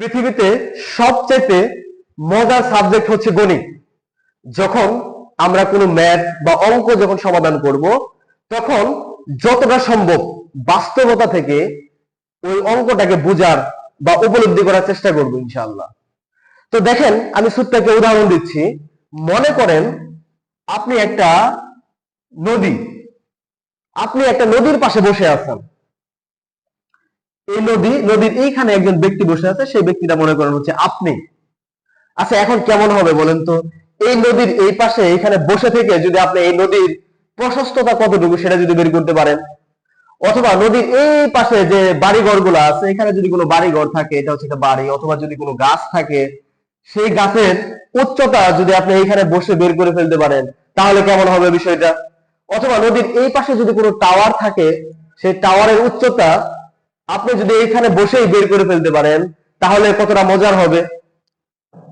পৃথিবীতে সবচেয়ে মজার সাবজেক্ট হচ্ছে গণিত। যখন আমরা কোনো ম্যাথ বা অঙ্ক যখন সমাধান করব, তখন যতটা সম্ভব বাস্তবতা থেকে ওই অঙ্কটাকে বোঝার বা উপলব্ধি করার চেষ্টা করব ইনশাআল্লাহ। তো দেখেন, আমি একটা উদাহরণ দিচ্ছি। মনে করেন আপনি একটা নদী, আপনি একটা নদীর পাশে বসে আছেন। এই নদী, নদীর এইখানে একজন ব্যক্তি বসে আছে, সেই ব্যক্তিটা মনে করেন হচ্ছে আপনি। আচ্ছা এখন কেমন হবে বলেন তো? এই নদীর এই পাশে, এখানে বসে থেকে যদি আপনি এই নদীর প্রশস্ততা কতটুকু সেটা যদি বের করতে পারেন? অথবা নদীর এই পাশে যে বাড়িঘরগুলো আছে, এখানে যদি কোনো বাড়িঘর থাকে, এটা হচ্ছে একটা বাড়ি, অথবা যদি কোনো গাছ থাকে, সেই গাছের উচ্চতা যদি আপনি এইখানে বসে বের করে ফেলতে পারেন, তাহলে কেমন হবে বিষয়টা? অথবা নদীর এই পাশে যদি কোনো টাওয়ার থাকে, সেই টাওয়ারের উচ্চতা আপনি যদি এইখানে বসেই বের করে ফেলতে পারেন, তাহলে কতটা মজার হবে?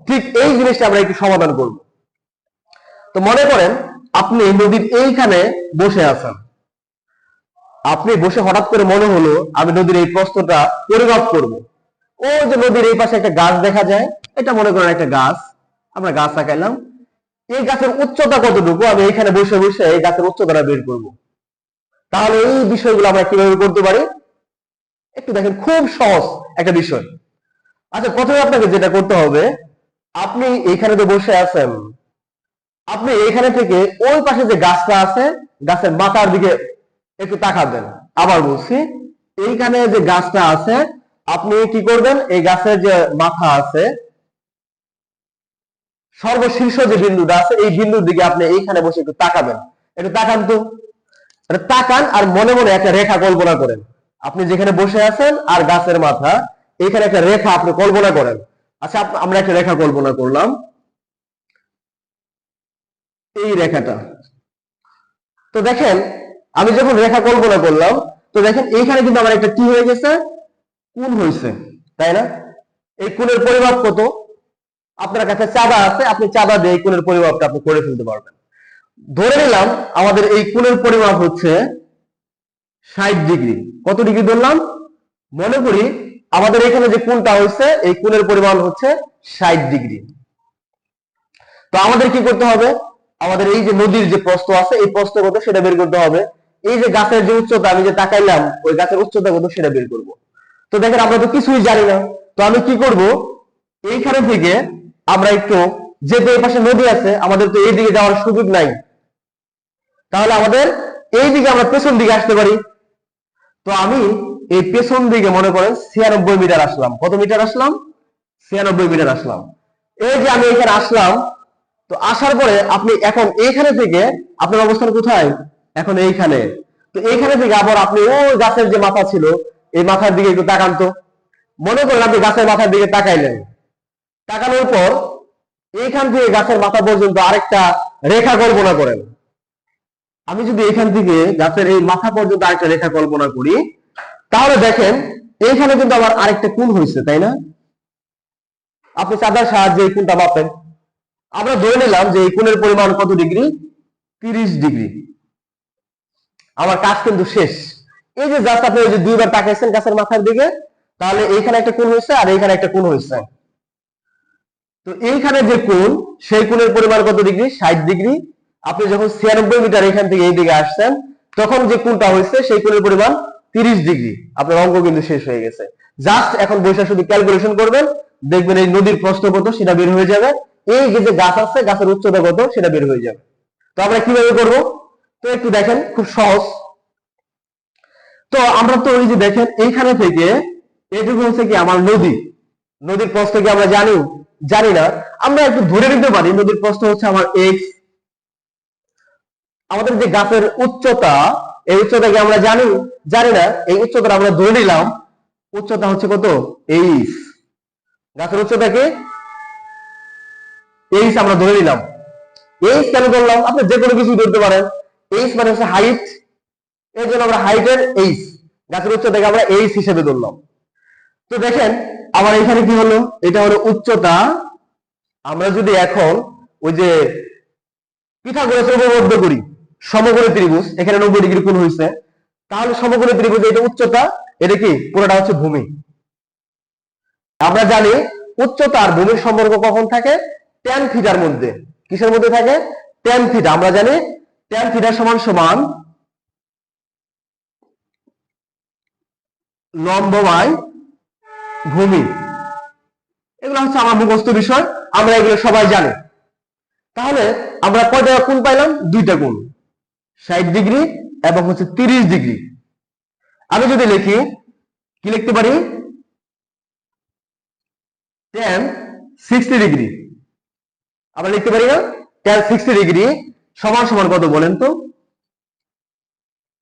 ঠিক এই জিনিসটা আমরা একটু সমাধান করব। তো মনে করেন, আপনি নদীর এইখানে বসে আছেন। আপনি বসে হঠাৎ করে মনে হলো, আমি নদীর এই প্রস্তটা পরিমাপ করব। ও যে নদীর এই পাশে একটা গাছ দেখা যায়, এটা মনে করেন একটা গাছ। আমরা গাছ আঁকাইলাম এই গাছের উচ্চতা কতটুকু? আমি এখানে বসে বসে এই গাছের উচ্চতাটা বের করব। তাহলে এই বিষয়গুলো আমরা কীভাবে করতে পারি? একটু দেখেন, খুব সহজ একটা বিষয়। আচ্ছা প্রথমে আপনাকে যেটা করতে হবে, আপনি এখানে তো বসে আছেন। আপনি এইখানে থেকে ওই পাশে যে গাছটা আছে, গাছের মাথার দিকে একটু তাকাবেন আবার বলছি, এইখানে যে গাছটা আছে, আপনি কি করবেন, এই গাছের যে মাথা আছে, সর্বশীর্ষ যে বিন্দুটা আছে, এই বিন্দুর দিকে আপনি এইখানে বসে একটু তাকাবেন। একটু তাকান তো। তাকান আর মনে মনে একটা রেখা কল্পনা করেন। আপনি যেখানে বসে আছেন আর গাছের মাথা, এখানে একটা রেখা আপনি কল্পনা করেন। আচ্ছা আমরা একটা রেখা কল্পনা করলাম। এই রেখাটা। তো দেখেন, আমি যখন রেখা কল্পনা করলাম, তো দেখেন এইখানে কিন্তু আমার একটা কি হয়ে গেছে? কোণ হয়েছে, তাই না? এই কোণের পরিমাপ কত? আপনার কাছে চাঁদা আছে, আপনি চাঁদা দিয়ে এই কোণের পরিমাপটা আপনি করে ফেলতে পারবেন। ধরে নিলাম, আমাদের এই কোণের পরিমাপ হচ্ছে ষাট ডিগ্রি। কত ডিগ্রি ধরলাম? মনে করি আমাদের এখানে যে কোণটা হয়েছে, এই কোণের পরিমাণ হচ্ছে ষাট ডিগ্রি। তো আমাদের কি করতে হবে? আমাদের এই যে নদীর যে প্রস্থ আছে, এই প্রস্থ কত সেটা বের করতে হবে। এই যে গাছের যে উচ্চতা, আমি যে তাকাইলাম, ওই গাছের উচ্চতা কত সেটা বের করব। তো দেখেন, আমরা তো কিছুই জানি না। তো আমি কি করব? এইখানে থেকে আমরা একটু যেহেতু এই পাশে নদী আছে, আমাদের তো এই দিকে যাওয়ার সুযোগ নাই। তাহলে আমাদের এই দিকে আমরা পেছন দিকে আসতে পারি। তো আমি এই পেছন দিকে মনে করেন ছিয়ানব্বই মিটার আসলাম। কত মিটার আসলাম? ছিয়ানব্বই মিটার আসলাম। এই যে আমি এখানে আসলাম, তো আসার পরে আপনি এখন এইখানে থেকে আপনার অবস্থান কোথায়? এখন এইখানে। তো এইখানে থেকে আবার আপনি ওই গাছের যে মাথা ছিল, এই মাথার দিকে একটু তাকান তো। মনে করেন আপনি গাছের মাথার দিকে তাকাইলেন। তাকানোর পর এইখান থেকে গাছের মাথা পর্যন্ত আরেকটা রেখা কল্পনা করেন। আমি যদি এখান থেকে গাছের এই মাথা পর্যন্ত আরেকটা রেখা কল্পনা করি, তাহলে দেখেন এইখানে কিন্তু আবার আরেকটা কোণ হয়েছে, তাই না? আপনি চাঁদার সাহায্যে এই কোণটা মাপেন। আমরা ধরে নিলাম যে এই কোণের পরিমাণ কত ডিগ্রি? তিরিশ ডিগ্রি। আমার কাজ কিন্তু শেষ। এই যে জাস্ট আপনি ওই যে দুইবার তাকাইছেন গাছের মাথার দিকে, তাহলে এইখানে একটা কোণ হয়েছে আর এইখানে একটা কোণ হয়েছে। তো এইখানে যে কোণ, সেই কোণের পরিমাণ কত ডিগ্রি? ষাট ডিগ্রি। আপনি যখন ছিয়ানব্বই মিটার এখান থেকে এই দিকে আসছেন, তখন যে কোণটা হয়েছে, সেই কোণের পরিমাণ তিরিশ ডিগ্রি। আপনার অঙ্ক কিন্তু শেষ হয়ে গেছে। জাস্ট এখন বসে শুধু ক্যালকুলেশন করবেন, দেখবেন এই নদীর প্রস্থ কত, সেটা বের হয়ে যাবে। এই যে যে গাছ আছে, গাছের উচ্চতা কত, সেটা বের হয়ে যাবে। তো আমরা কীভাবে করব? তো একটু দেখেন, খুব সহজ। তো আমরা তো ওই যে দেখেন, এইখানে থেকে এইটুকু হচ্ছে কি আমার নদী। নদীর প্রস্থ কি আমরা জানি? জানি না। আমরা একটু ধরে নিতে পারি, নদীর প্রস্থ হচ্ছে আমার এক্স আমাদের যে গাছের উচ্চতা, এই উচ্চতা কি আমরা জানি? জানি না। এই উচ্চতা আমরা ধরে নিলাম। উচ্চতা হচ্ছে কত? এইচ। গাছের উচ্চতা কি? এইচ আমরা ধরে নিলাম। এইচ কেন ধরলাম? আপনি যে কোনো কিছু ধরতে পারেন। এইচ মানে হচ্ছে হাইট এর জন্য আমরা হাইটের এইচ। গাছের উচ্চতাকে আমরা এইচ হিসেবে ধরলাম। তো দেখেন, আবার এখানে কি হলো? এটা হলো উচ্চতা। আমরা যদি এখন ওই যে পিথাগোরাস উপপাদ্য করি সমকোণী ত্রিভুজ, এখানে নব্বই ডিগ্রি কোণ হয়েছে। তাহলে সমকোণী ত্রিভুজ এটা উচ্চতা, এটা কি? পুরোটা হচ্ছে ভূমি। আমরা জানি উচ্চতা আর ভূমির সম্পর্ক কখন থাকে? টেন থিটার মধ্যে। কিসের মধ্যে থাকে? টেন থিটা আমরা জানি টেন থিটা সমান সমান লম্ব বাই ভূমি। এগুলো হচ্ছে আমার মুখস্থ বিষয়, আমরা এগুলো সবাই জানি। তাহলে আমরা কয়টা কোন পাইলাম? দুইটা কোণ। ষাট ডিগ্রি এবং হচ্ছে তিরিশ ডিগ্রি। আমি যদি লিখি, কি লিখতে পারি? Tan sixty degree. আবার লিখতে পারি না? টেন সিক্সটি ডিগ্রি সমান সমান কত বলেন তো?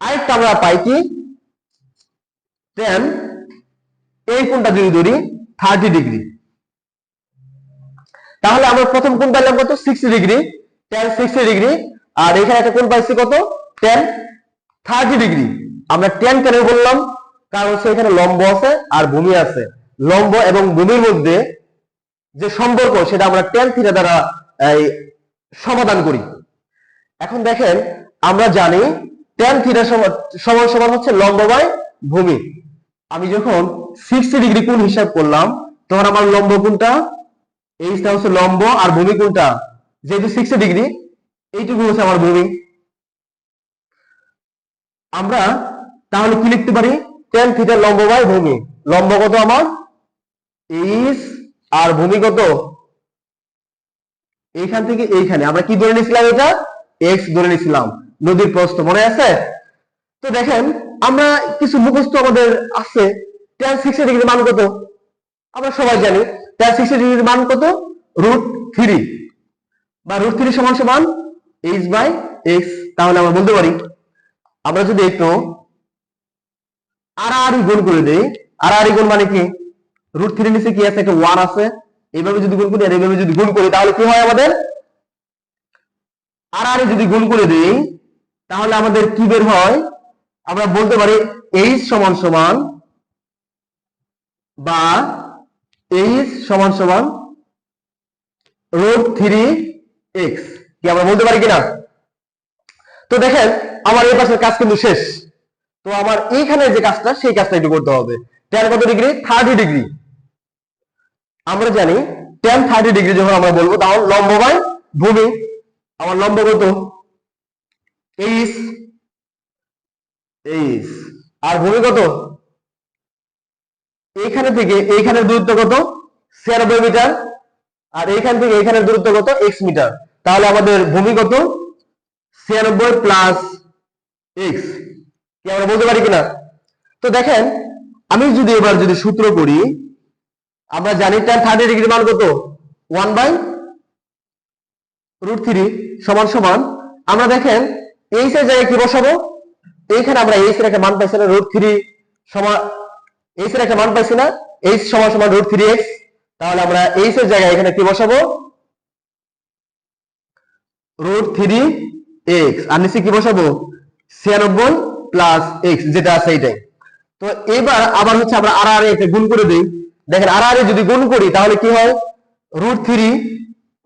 আরেকটা আমরা পাই কি? টেন এই কোনটা যদি ধরি থার্টি ডিগ্রি। তাহলে আমরা প্রথম কোনটা পাইলাম কত? Sixty degree. Tan sixty degree আর এখানে একটা কোণ পাইছি কত? টেন থার্টি ডিগ্রি আমরা টেন কেন বললাম? কারণ হচ্ছে এখানে লম্ব আছে আর ভূমি আছে। লম্ব এবং ভূমির মধ্যে যে সম্পর্ক, সেটা আমরা টেন থিটা দ্বারা সমাধান করি। এখন দেখেন, আমরা জানি টেন থিটা সমান সমান হচ্ছে লম্ব বাই ভূমি। আমি যখন সিক্সটি ডিগ্রি কোণ হিসাব করলাম, তখন আমার লম্ব কোনটা এইটা হচ্ছে লম্ব আর ভূমি কোনটা যেহেতু সিক্সটি ডিগ্রি এইটুকু হচ্ছে আমার ভূমি আমরা তাহলে কি লিখতে পারি? টেন থিটা লম্ব বাই ভূমি। লম্ব কত আমার এইচ আর ভূমি কত এইখান থেকে এইখানে। আমরা কি ধরে নিয়েছিলাম এটা? এক্স ধরে নিয়েছিলাম নদীর প্রস্থ, মনে আছে? তো দেখেন, আমরা কিছু মুখস্থ আমাদের আছে। টেন সিক্সটি ডিগ্রি মান কত? আমরা সবাই জানি। টেন সিক্সটি ডিগ্রির মান কত? রুট থ্রি বা রুট থ্রি সমান সমান এইচ বাই এক্স তাহলে আমরা বলতে পারি, আমরা যদি একটু আড়াআড়ি গুণ করে দেই আড়াআড়ি গুণ মানে কি? রুট থ্রি নিচে কি আছে? একটা ওয়ান আছে। এইভাবে যদি গুণ করি আর এইভাবে যদি গুণ করি, তাহলে কি হয় আমাদের? আড়াআড়ি যদি গুণ করে দেই, তাহলে আমাদের কি বের হয়? আমরা বলতে পারি এইচ সমান সমান বা এইচ সমান সমান রুট থ্রি এক্স কি আমরা বলতে পারি কিনা? তো দেখেন, আমার এই পাশের কাজ কিন্তু শেষ। তো আমার এইখানে যে কাজটা, সেই কাজটা একটু করতে হবে। টেন কত ডিগ্রি? Thirty degree. আমরা জানি টেন থার্টি ডিগ্রি যখন আমরা বলব তখন লম্ব বাই ভূমি। আমার লম্ব কত? আর ভূমি কত? এইখানে থেকে এইখানের দূরত্ব কত? ছিয়ানব্বই মিটার। আর এইখান থেকে এইখানের দূরত্ব কত? X metre. তাহলে আমাদের ভূমি কত? ছিয়ানব্বই প্লাস এক্স কি আমরা বলতে পারি কিনা? তো দেখেন, আমি যদি এবার যদি সূত্র করি, আমরা জানি tan থার্টি ডিগ্রি মান কত? ওয়ান বাই রুট থ্রি সমান সমান। আমরা দেখেন এইচ এর জায়গায় কি বসাবো? এইখানে আমরা এইচ এর একটা মান পাইছি না রুট থ্রি সমান এইচ এর একটা মান পাইছি না এইচ সমান সমান রুট থ্রি এক্স তাহলে আমরা এইচ এর জায়গায় এখানে কি বসাবো? রুট থ্রি এক্স আর নিচে কি বসাবো? ছিয়ানব্বই প্লাস এক্স যেটা আছে এইটাই। তো এবার আবার হচ্ছে আমরা আর আর একে গুণ করে দিই। দেখেন আর আর যদি গুণ করি, তাহলে কি হয়? রুট থ্রি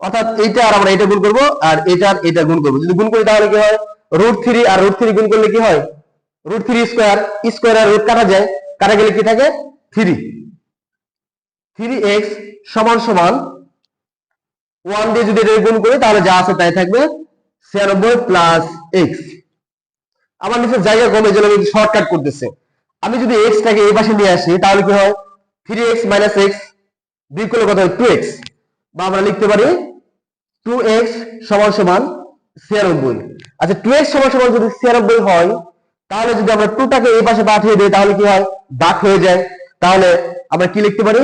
অর্থাৎ এইটা আর আমরা এটা গুণ করব, আর এটা আর এটা গুণ করব। যদি গুণ করি, তাহলে কি হয়? রুট থ্রি আর রুট থ্রি গুণ করলে কি হয়? রুট থ্রি স্কোয়ার স্কোয়ার আর রুট কাটা যায়। কাটা গেলে কি থাকে? থ্রি থ্রি এক্স সমান সমান ওয়ান দিয়ে যদি এটা গুণ করি, তাহলে যা আছে তাই থাকবে ছিয়ানব্বই প্লাস এক্স আমার নিচে জায়গা কমে আমি শর্টকাট করতেছে। আমি যদি এক্স টাকে এই পাশে নিয়ে আসি, তাহলে কি হয়? থ্রি এক্স মাইনাস এক্স দুই করলে কত হয়? টু এক্স বা আমরা লিখতে পারি টু এক্স সমান সমান ছিয়ানব্বই। আচ্ছা টু এক্স সমান সমান যদি ছিয়ানব্বই হয়, তাহলে যদি আমরা টুটাকে এই পাশে পাঠিয়ে দিই, তাহলে কি হয়? বাক হয়ে যায়। তাহলে আমরা কি লিখতে পারি?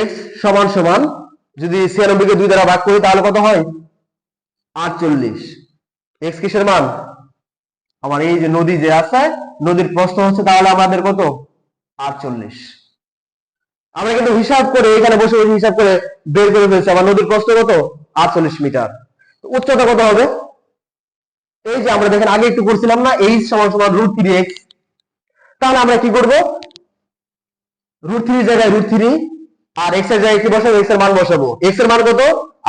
এক্স সমান সমান যদি ছিয়ানব্বইকে দুই দ্বারা ভাগ করি, তাহলে কত হয়? আটচল্লিশ। এক্স কিসের মান? আমার এই যে নদী যে আছে, নদীর প্রস্থ হচ্ছে তাহলে আমাদের কত? আটচল্লিশ। আমরা কিন্তু হিসাব করে এখানে বসে বসে হিসাব করে বের করে ফেলছি আমার নদীর প্রস্থ কত? আটচল্লিশ মিটার। উচ্চতা কত হবে? এই যে আমরা দেখেন, আগে একটু করছিলাম না এইচ সমান সমান রুট থ্রি এক্স তাহলে আমরা কি করব? রুট থ্রি জায়গায় রুট থ্রি আর এক্সের জায়গায় কি বসাবো? এক্সের মান বসাবো। এক্সের মান কত?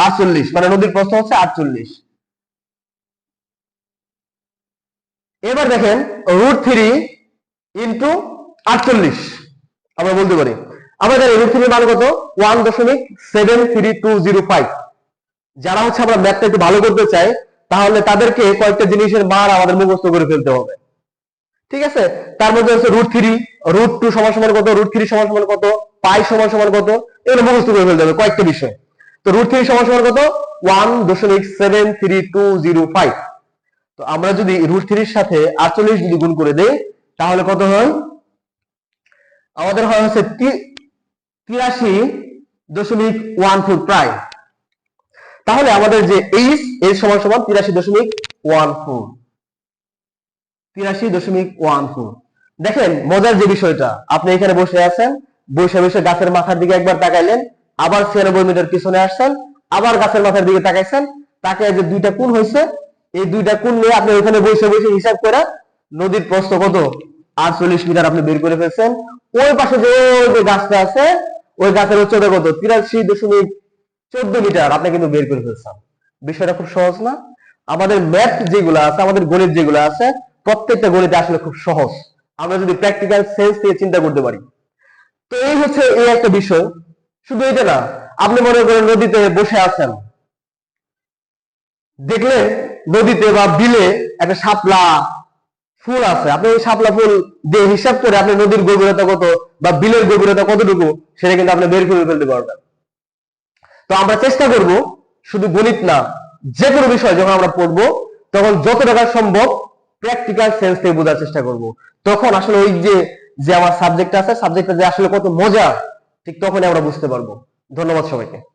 আটচল্লিশ। মানে নদীর প্রস্থ হচ্ছে আটচল্লিশ। এবার দেখেন রুট থ্রি ইন্টু আটচল্লিশ। আমরা বলতে পারি। আমাদের রুট থ্রি মান কত? ওয়ান দশমিক seven three two zero five যারা হচ্ছে আমরা ম্যাথটা একটু ভালো করতে চাই, তাহলে তাদেরকে কয়েকটা জিনিসের মান আমাদের মুখস্থ করে ফেলতে হবে। ঠিক আছে? তার মধ্যে হচ্ছে রুট থ্রি রুট টু সমান সমান কত? রুট থ্রি সমান সমান কত? পাই সমান সমান কত? এগুলো মুখস্থ করে ফেলতে হবে, কয়েকটা বিষয়। তো রুট থ্রি সমান সমান কত? ওয়ান দশমিক seven three two zero five তো আমরা যদি রুট থ্রির সাথে আটচল্লিশ যদি গুণ করে দেই, তাহলে কত হয়? আমাদের হয় হচ্ছে তিরাশি দশমিক ওয়ান ফোর প্রায় তাহলে আমাদের যে এইচ এর সমান সমান তিরাশি দশমিক ওয়ান ফোর তিরাশি দশমিক ওয়ান ফোর দেখেন, মজার যে বিষয়টা, আপনি এখানে বসে আছেন বসে বসে গাছের মাথার দিকে একবার তাকাইলেন, আবার ছিয়ানব্বই মিটার পিছনে আসছেন, আবার গাছের মাথার দিকে তাকাইছেন, তাকে যে দুইটা কোণ হয়েছে এই দুইটা কোণ নিয়ে আপনি ওখানে বসে বসে হিসাব করে নদীর প্রস্থ কত? আটচল্লিশ মিটার আপনি বের করে ফেলছেন। ওই পাশে যে যে গাছটা আছে, ওই গাছের উচ্চতা কত? তিরাশি দশমিক চোদ্দ মিটার আপনি কিন্তু বের করে ফেলছেন। বিষয়টা খুব সহজ না? আমাদের ম্যাথ যেগুলো আছে, আমাদের গণিত যেগুলো আছে, প্রত্যেকটা গণিতে আসলে খুব সহজ। আমরা যদি প্র্যাকটিক্যাল সেন্স থেকে চিন্তা করতে পারি। তো এই হচ্ছে এই একটা বিষয়। শুধু এটা না, আপনি মনে করেন নদীতে বসে আছেন। দেখলেন নদীতে বা বিলে একটা শাপলা ফুল আছে। আপনি ওই শাপলা ফুল দিয়ে হিসাব করে আপনি নদীর গভীরতা কত বা বিলের গভীরতা কতটুকু, সেটা কিন্তু আপনি বের করে ফেলতে পারবেন। তো আমরা চেষ্টা করব, শুধু গণিত না, যে কোনো বিষয় যখন আমরা পড়ব, তখন যত টাকা সম্ভব প্র্যাকটিক্যাল সেন্স থেকে বোঝার চেষ্টা করব। তখন আসলে ওই যে যে আমার সাবজেক্ট আছে সাবজেক্টটা যে আসলে কত মজা, ঠিক তখনই আমরা বুঝতে পারব। ধন্যবাদ সবাইকে।